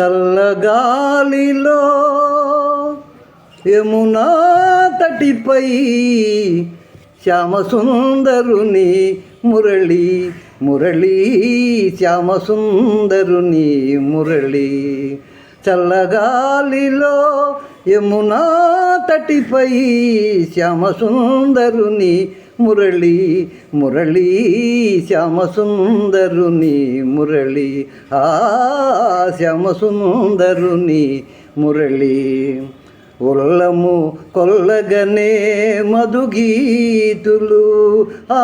చల్లగాలిలో యమునా తటిపై శ్యామసుందరుని మురళి మురళి శ్యామసుందరుని మురళి. చల్లగాలిలో యమునా తటిపై శ్యామసుందరుని మురళి మురళి శ్యామసుందరుని మురళి ఆ శ్యామసుందరుని మురళి ఉల్లము కొల్లగనే మధుగీతులు ఆ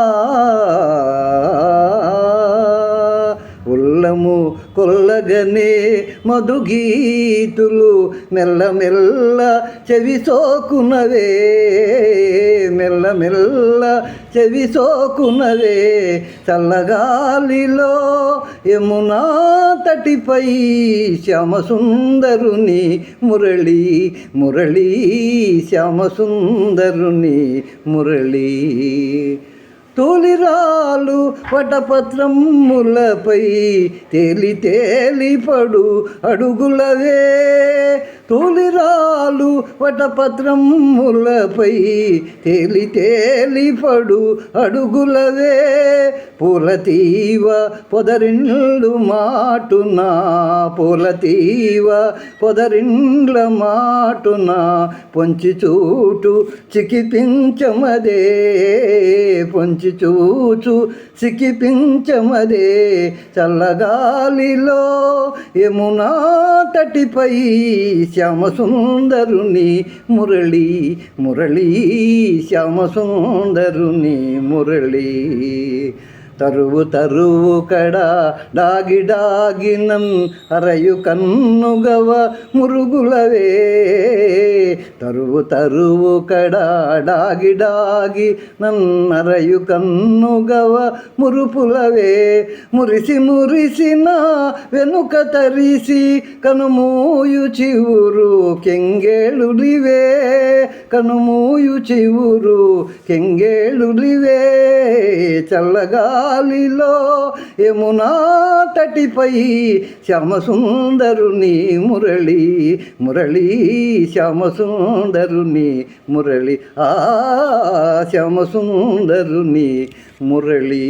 మనము కొల్లగనే మధుగీతులు మెల్లమెల్ల చెవి సోకునవే మెల్లమెల్ల చెవి సోకునవే. చల్లగాలిలో యమునా తటిపై శ్యామసుందరుని మురళి మురళి శ్యామసుందరుని మురళి. తొలిరాలు వటపత్రములపై తేలి తేలిపడు అడుగులవే. తొలిరాలు వటపత్రములపై తేలి తేలిపడు అడుగులవే. పూలతీవ పొదరిండ్లు పూల పూలతీవ పొదరిండ్ల మాటునా పొంచి చూటు చికిపించమదే. పొంచి చూచు సిక్కిపించమదే చల్లగాలిలో యమునా తటిపై శ్యామసుందరుని మురళి మురళి శ్యామసుందరుని మురళి. తరువు తరువు కడ డాగి డాగినం అరయు కన్నుగవ మురుగులవే. తరువు తరువు కడ డాగి డాగి నన్నరయు కన్నుగవ మురుపులవే. మురిసి మురిసిన వెనుక తరిసి కనుమూయు చివురు కెంగేళులివే కనుమూయు చివురు కెంగేళులివే చల్లగాలిలో. యమునా తటిపై శ్యామసుందరుని మురళి మురళి శ్యామసుందరుని మురళి. ఆ శ్యామసుందరుని మురళీ.